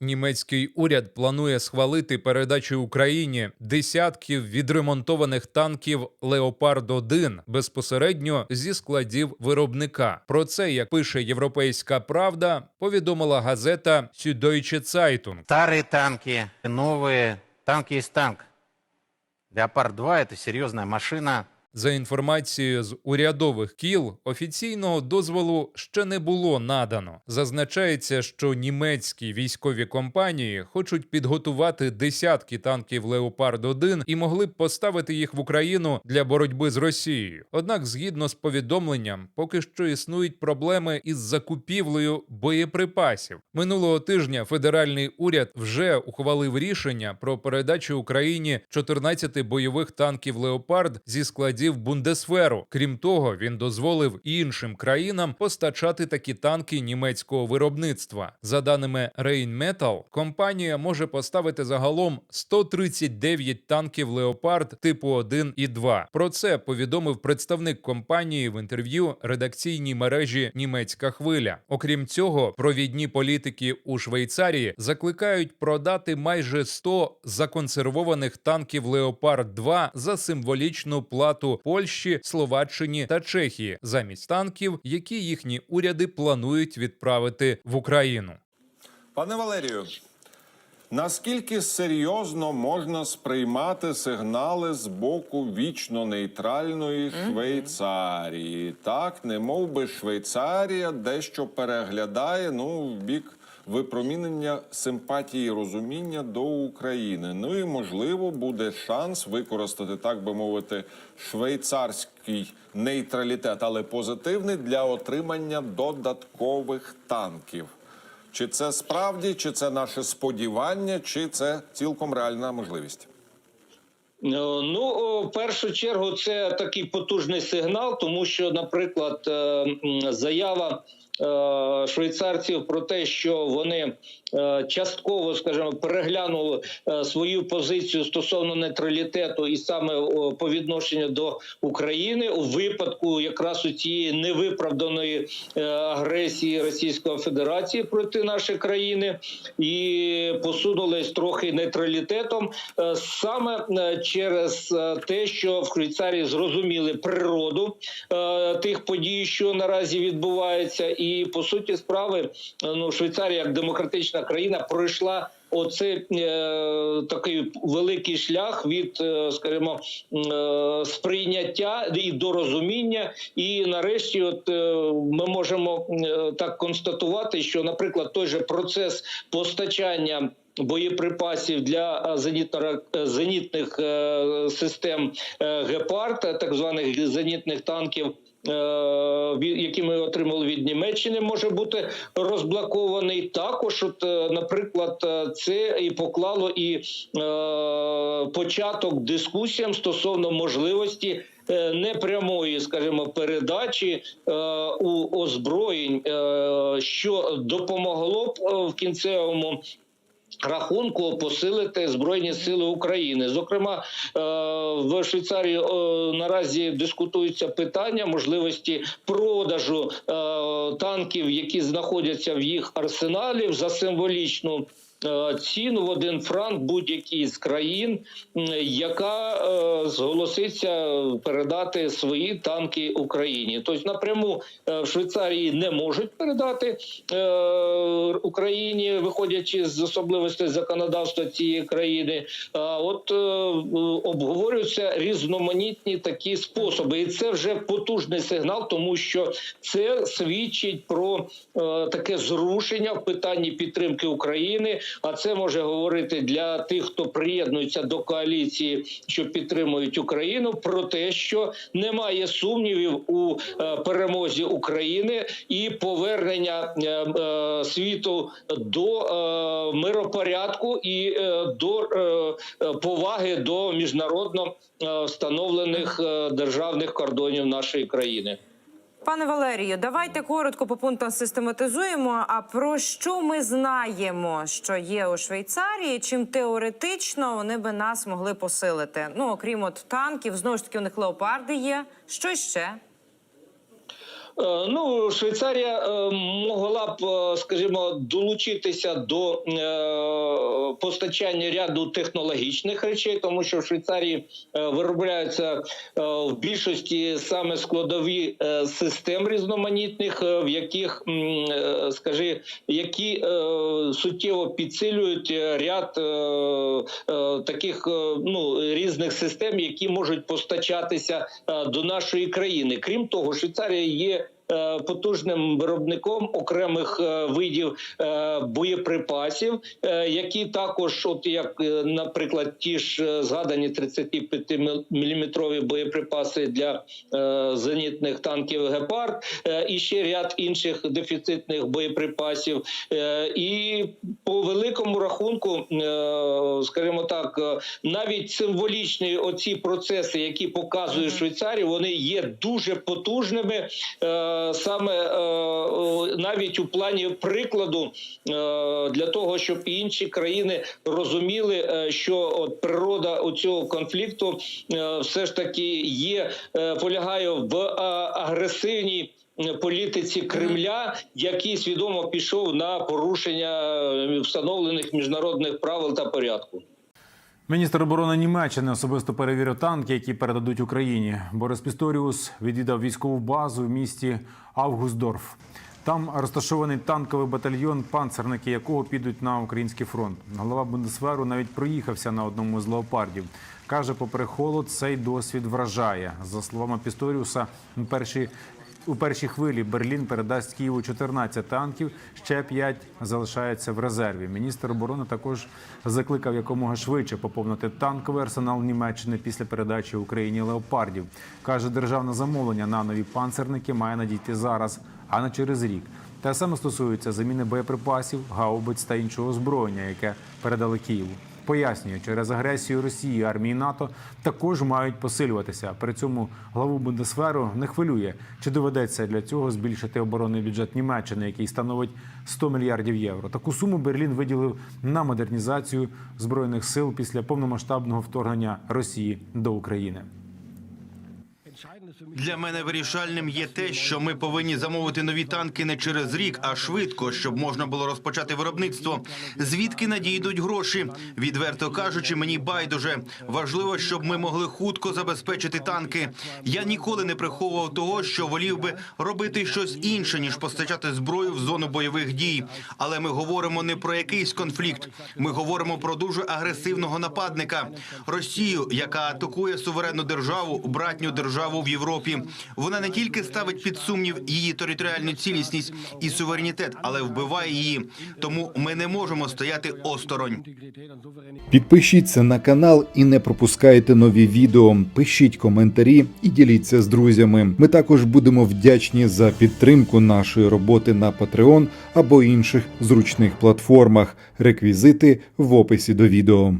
Німецький уряд планує схвалити передачу Україні десятків відремонтованих танків Леопард 1 безпосередньо зі складів виробника. Про це, як пише Європейська Правда, повідомила газета Süddeutsche Zeitung. Старые танки, новые. Танки есть танк. Леопард-2 это серьезная машина. За інформацією з урядових кіл, офіційного дозволу ще не було надано. Зазначається, що німецькі військові компанії хочуть підготувати десятки танків Леопард 1 і могли б поставити їх в Україну для боротьби з Росією. Однак, згідно з повідомленням, поки що існують проблеми із закупівлею боєприпасів. Минулого тижня федеральний уряд вже ухвалив рішення про передачу Україні 14 бойових танків Леопард зі складів Бундесверу. Крім того, він дозволив іншим країнам постачати такі танки німецького виробництва. За даними Rheinmetall, компанія може поставити загалом 139 танків Леопард типу 1 і 2. Про це повідомив представник компанії в інтерв'ю редакційній мережі Німецька хвиля. Окрім цього, провідні політики у Швейцарії закликають продати майже 100 законсервованих танків Леопард 2 за символічну плату Польщі, Словаччині та Чехії замість танків, які їхні уряди планують відправити в Україну. Пане Валерію, наскільки серйозно можна сприймати сигнали з боку вічно нейтральної Швейцарії? Так, не мов би Швейцарія дещо переглядає ну, в бік випромінення симпатії розуміння до України. Ну і можливо буде шанс використати, так би мовити, швейцарський нейтралітет, але позитивний для отримання додаткових танків. Чи це справді, чи це наше сподівання, чи це цілком реальна можливість? Е, Ну, в першу чергу, це такий потужний сигнал, тому що, наприклад, е, заява швейцарців про те, що вони е, частково, скажімо, переглянули е, свою позицію стосовно нейтралітету і саме по відношенню до України у випадку якраз у цієї невиправданої е, агресії Російської Федерації проти нашої країни і посунулись трохи нейтралітетом е, саме е, через е, те, що в Швейцарії зрозуміли природу е, тих подій, що наразі відбуваються, і по суті справи, ну Швейцарія як демократична країна пройшла. Оце е, такий великий шлях від, е, скажімо, е, сприйняття і до розуміння. І нарешті, от е, ми можемо е, так констатувати, що, наприклад, той же процес постачання. Боєприпасів для е, е, зенітних е, систем гепард, так званих зенітних танків, які ми отримали від Німеччини, може бути розблокований. Також, от, наприклад, це і поклало і початок дискусіям стосовно можливості. Непрямої, скажімо, передачі е, у озброєнь, е, що допомогло б в кінцевому рахунку посилити збройні сили України. Зокрема, е, в Швейцарії е, наразі дискутуються питання можливості продажу е, танків, які знаходяться в їх арсеналі за символічну. Е, Ціну в один франк будь-якій з країн, яка е, зголоситься передати свої танки Україні. Тобто напряму е, в Швейцарії не можуть передати Україні, виходячи з особливостей законодавства цієї країни. От обговорюються різноманітні такі способи, і це вже потужний сигнал, тому що це свідчить про таке зрушення в питанні підтримки України. А це може говорити для тих, хто приєднується до коаліції, що підтримують Україну, про те, що немає сумнівів у е, перемозі України і повернення е, е, світу до миропорядку і до поваги до міжнародно встановлених державних кордонів нашої країни. Пане Валерію, давайте коротко по пунктам систематизуємо. А про що ми знаємо, що є у Швейцарії? Чим теоретично вони би нас могли посилити? Ну окрім от танків, знову ж таки, у них леопарди є. Що ще? Е, Ну, Швейцарія е, б, е, скажімо, долучитися до е, постачання ряду технологічних речей, тому що в Швейцарії е, виробляються в більшості саме складові систем різноманітних, в яких, скажи, які суттєво підсилюють ряд таких ну різних систем, які можуть постачатися до нашої країни. Крім того, Швейцарія є. Е, Потужним виробником окремих е, видів е, боєприпасів, які також, от як, наприклад, ті ж згадані 35-мм боєприпаси для зенітних танків Гепард, і ще ряд інших дефіцитних боєприпасів. І по великому рахунку, скажімо так, навіть символічні оці процеси, які показує Швейцарія, вони є дуже потужними, саме е, навіть у плані прикладу е, для того, щоб інші країни розуміли, е, що от природа у цього конфлікту все ж таки є, полягає в агресивній політиці Кремля, який свідомо пішов на порушення встановлених міжнародних правил та порядку. Міністр оборони Німеччини особисто перевірив танки, які передадуть Україні. Борис Пісторіус відвідав військову базу в місті Августдорф. Там розташований танковий батальйон, панцерники якого підуть на український фронт. Голова Бундесверу навіть проїхався на одному з леопардів. Каже, попри холод, цей досвід вражає. За словами Пісторіуса, перші у першій хвилі Берлін передасть Києву 14 танків, ще 5 залишаються в резерві. Міністр оборони також закликав якомога швидше поповнити танковий арсенал Німеччини після передачі Україні леопардів. каже, державне замовлення на нові панцерники має надійти зараз, а не через рік. Те саме стосується заміни боєприпасів, гаубиць та іншого озброєння, яке передали Києву. Пояснює, через агресію Росії армії НАТО також мають посилюватися. При цьому главу Бундесверу не хвилює, чи доведеться для цього збільшити оборонний бюджет Німеччини, який становить 100 мільярдів євро. Таку суму Берлін виділив на модернізацію збройних сил після повномасштабного вторгнення Росії до України. Для мене вирішальним є те, що ми повинні замовити нові танки не через рік, а швидко, щоб можна було розпочати виробництво. Звідки надійдуть гроші? Відверто кажучи, мені байдуже. Важливо, щоб ми могли хутко забезпечити танки. Я ніколи не приховував того, що волів би робити щось інше ніж постачати зброю в зону бойових дій. Але ми говоримо не про якийсь конфлікт. Ми говоримо про дуже агресивного нападника Росію, яка атакує суверенну державу, братню державу в Європі. Вона не тільки ставить під сумнів її територіальну цілісність і суверенітет, але вбиває її. Тому ми не можемо стояти осторонь. Підпишіться на канал і не пропускайте нові відео. Пишіть коментарі і діліться з друзями. Ми також будемо вдячні за підтримку нашої роботи на Patreon або інших зручних платформах. Реквізити в описі до відео.